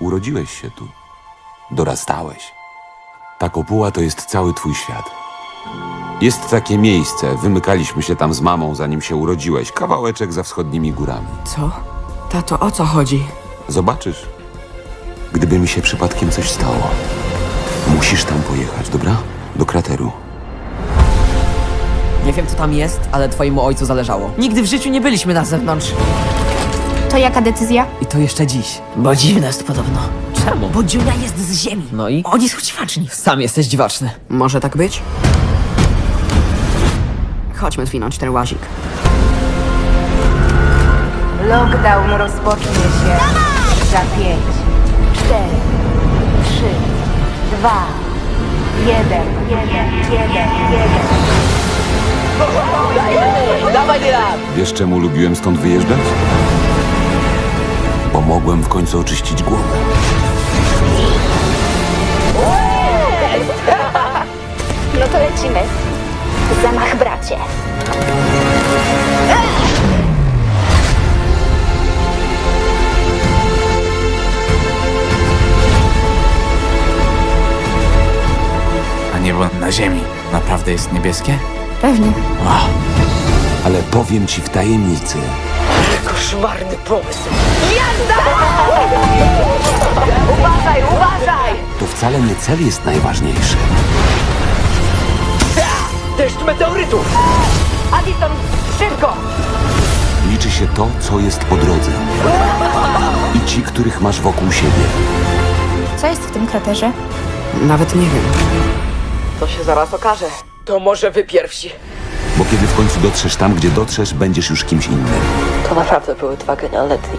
Urodziłeś się tu. Dorastałeś. Ta kopuła to jest cały twój świat. Jest takie miejsce, wymykaliśmy się tam z mamą, zanim się urodziłeś. Kawałeczek za wschodnimi górami. Co? Tato, o co chodzi? Zobaczysz, gdyby mi się przypadkiem coś stało. Musisz tam pojechać, dobra? Do krateru. Nie wiem, co tam jest, ale twojemu ojcu zależało. Nigdy w życiu nie byliśmy na zewnątrz. To jaka decyzja? I to jeszcze dziś. Bo dziwne jest podobno. Czemu? Bo dziura jest z ziemi. No i? Oni są dziwaczni. Sam jesteś dziwaczny. Może tak być? Chodźmy zwinąć ten łazik. Lockdown rozpocznie się za 5, 4, 3, 2, 1, 1, 1, 1. Wiesz, czemu lubiłem stąd wyjeżdżać? Bo mogłem w końcu oczyścić głowę. No to lecimy. Zamach bracie. A niebo na ziemi naprawdę jest niebieskie? Pewnie. Ale powiem ci w tajemnicy, Koszmarny pomysł uważaj! to wcale nie cel jest najważniejszy. Deszcz meteorytów! Addison, szybko! Liczy się to, co jest po drodze. I ci, których masz wokół siebie. Co jest w tym kraterze? Nawet nie wiem. To się zaraz okaże. To może wy pierwsi. Bo kiedy w końcu dotrzesz tam, gdzie dotrzesz, będziesz już kimś innym. To naprawdę były dwa genialne dni.